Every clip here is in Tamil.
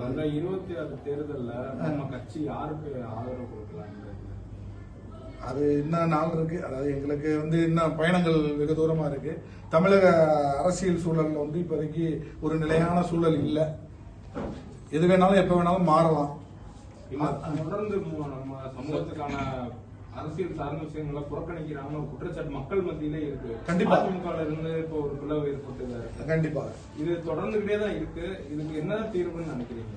வந்த இருபத்தி ஆறு தேர்தல்ல நம்ம கட்சி யாருக்கு ஆதரவு கொடுக்கலாம் அது இன்னும் நாள் இருக்கு. அதாவது எங்களுக்கு வந்து இன்னும் பயணங்கள் வெகு தூரமா இருக்கு. தமிழக அரசியல் சூழல்ல வந்து இப்போதைக்கு ஒரு நிலையான சூழல் இல்லை. எது வேணாலும் எப்ப வேணாலும் மாறலாம். தொடர்ந்து நம்ம சமூகத்துக்கான அரசியல் சார்ந்த விஷயங்களை புறக்கணிக்கிறாங்க குற்றச்சாட்டு மக்கள் மத்தியிலே இருக்கு. கண்டிப்பா. அதிமுக ல இருந்து இப்போ ஒரு பிளவு ஏற்பட்டு கண்டிப்பா. இது தொடர்ந்துகிட்டே தான் இருக்கு. இதுக்கு என்னதான் தீர்வுன்னு நினைக்கிறீங்க?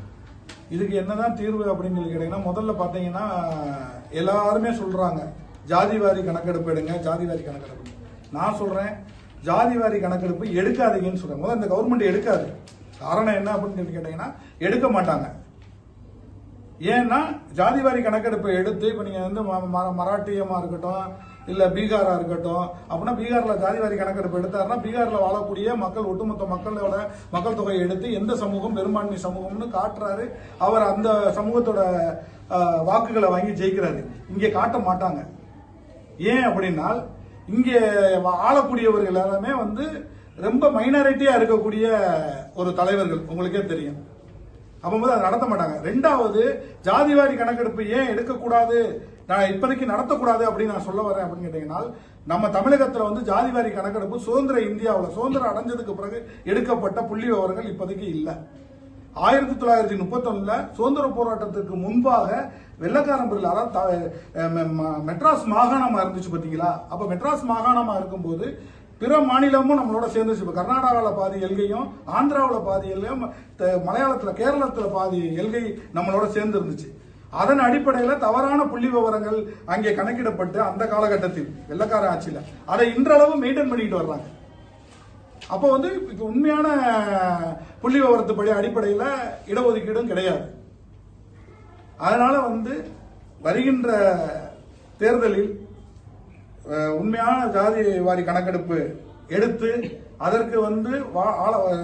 இதுக்கு என்னதான் தீர்வு அப்படின்னு சொல்லி கேட்டீங்கன்னா முதல்ல பார்த்தீங்கன்னா எல்லாருமே சொல்றாங்க ஜாதிவாரி கணக்கெடுப்பு எடுங்க ஜாதிவாரி கணக்கெடுப்பு. நான் சொல்றேன் ஜாதிவாரி கணக்கெடுப்பு எடுக்காதீங்கன்னு சொல்றேன். முதல்ல இந்த கவர்மெண்ட் எடுக்காது. காரணம் என்ன அப்படின்னு சொல்லி கேட்டீங்கன்னா எடுக்க மாட்டாங்க. ஏன்னா ஜாதிவாரி கணக்கெடுப்பை எடுத்து இப்போ நீங்கள் வந்து ம- ம- இருக்கட்டும் இல்லை பீகாராக இருக்கட்டும் அப்படின்னா பீகாரில் ஜாதிவாரி கணக்கெடுப்பு எடுத்தாருன்னா பீகாரில் வாழக்கூடிய மக்கள் ஒட்டுமொத்த மக்களோட மக்கள் தொகையை எடுத்து எந்த சமூகம் பெரும்பான்மை சமூகம்னு காட்டுறாரு. அவர் அந்த சமூகத்தோட வாக்குகளை வாங்கி ஜெயிக்கிறாரு. இங்கே காட்ட மாட்டாங்க. ஏன் அப்படின்னா இங்கே வா- ஆளக்கூடியவர்கள் எல்லாருமே வந்து ரொம்ப மைனாரிட்டியாக இருக்கக்கூடிய ஒரு தலைவர்கள். உங்களுக்கே தெரியும். அப்போது அதை நடத்த மாட்டாங்க. ரெண்டாவது ஜாதிவாரி கணக்கெடுப்பு ஏன் எடுக்கக்கூடாது? நான் இப்போதைக்கு நடத்தக்கூடாது அப்படின்னு நான் சொல்ல வரேன் அப்படின்னு கேட்டீங்கன்னா நம்ம தமிழகத்தில் வந்து ஜாதிவாரி கணக்கெடுப்பு சுதந்திர இந்தியாவில் சுதந்திரம் அடைஞ்சதுக்கு பிறகு எடுக்கப்பட்ட புள்ளி விவரங்கள் இப்போதைக்கு இல்லை. ஆயிரத்தி தொள்ளாயிரத்தி முப்பத்தொன்னுல சுதந்திர போராட்டத்துக்கு முன்பாக வெள்ளக்காரன் பிரில் அதாவது ம- மெட்ராஸ் மாகாணமாக இருந்துச்சு பார்த்தீங்களா? அப்போ மெட்ராஸ் மாகாணமாக இருக்கும்போது பிற மாநிலமும் நம்மளோட சேர்ந்துச்சு. இப்போ கர்நாடகாவில் பாதி எல்கையும் ஆந்திராவில் பாதி எல்கையும் மலையாளத்தில் கேரளத்தில் பாதி எல்கை நம்மளோட சேர்ந்து இருந்துச்சு அதன் அடிப்படையில் தவறான புள்ளி விவரங்கள் அங்கே கணக்கிடப்பட்டு அந்த காலகட்டத்தில் வெள்ளக்கார ஆட்சியில். அதை இன்றளவு மெயின்டைன் பண்ணிட்டு வர்றாங்க. அப்போ வந்து இப்போ உண்மையான புள்ளி விவரத்துப்படி அடிப்படையில் இடஒதுக்கீடும் கிடையாது. அதனால வந்து வருகின்ற தேர்தலில் உண்மையான ஜாதி வாரி கணக்கெடுப்பு எடுத்து அதற்கு வந்து வா-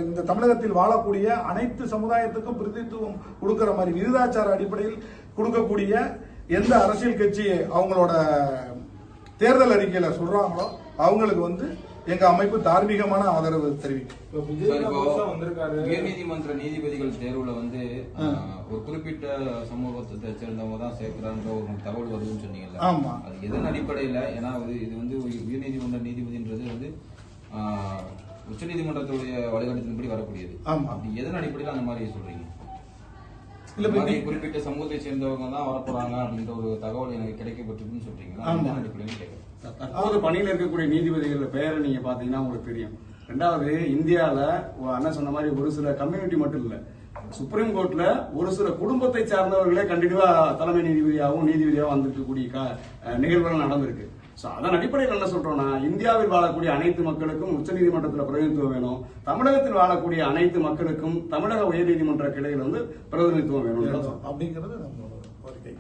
இந்த தமிழகத்தில் வாழக்கூடிய அனைத்து சமுதாயத்துக்கும் பிரதித்துவம் கொடுக்கிற மாதிரி விருதாச்சார அடிப்படையில் கொடுக்கக்கூடிய எந்த அரசியல் கட்சி அவங்களோட தேர்தல் அறிக்கையில சொல்றாங்களோ அவங்களுக்கு வந்து எங்க அமைப்பு தார்மீகமான ஆதரவு தெரிவிக்கும். உயர்நீதிமன்ற நீதிபதிகள் தேர்வுல வந்து ஒரு குறிப்பிட்ட சமூகத்தை சேர்ந்தவங்க தான் சேர்க்கிறான்ற ஒரு தகவல் வருதுன்னு சொன்னீங்கல்ல. ஆமா. அது எதன் அடிப்படையில? ஏன்னா இது இது வந்து உய- உயர்நீதிமன்ற நீதிபதின்றது வந்து ஆஹ், உச்சநீதிமன்றத்துடைய வழிகாட்டுதலின்படி வரக்கூடியது. ஆமா. அப்படி எதன் அடிப்படையில அந்த மாதிரி சொல்றீங்க? இல்ல, குறிப்பிட்ட சமூகத்தை சேர்ந்தவங்க தான் வரப்போறாங்க அப்படின்ற ஒரு தகவல் எனக்கு கிடைக்கப்பட்டிருக்குன்னு சொல்றீங்களா? தற்போது பணியில் இருக்கக்கூடிய நீதிபதிகள் பெயரை நீங்க பாத்தீங்கன்னா உங்களுக்கு தெரியும். ரெண்டாவது இந்தியால ஒரு அண்ணன் சொன்ன மாதிரி ஒரு சில கம்யூனிட்டி மட்டும் இல்ல. சுப்ரீம் கோர்ட்ல ஒரு சில குடும்பத்தை சார்ந்தவர்களே கண்டிப்பா தலைமை நீதிபதியாகவும் நீதிபதியாகவும் வந்திருக்கக்கூடிய நிகழ்வுகள் நடந்திருக்கு. சோ அதன் அடிப்படையில் என்ன சொல்றோம்னா இந்தியாவில் வாழக்கூடிய அனைத்து மக்களுக்கும் உச்சநீதிமன்றத்தில் பிரதிநிதித்துவம் வேணும். தமிழகத்தில் வாழக்கூடிய அனைத்து மக்களுக்கும் தமிழக உயர்நீதிமன்ற கிளையில் வந்து பிரதிநிதித்துவம் வேணும். அப்படிங்கிறது நம்மளோட கோரிக்கை.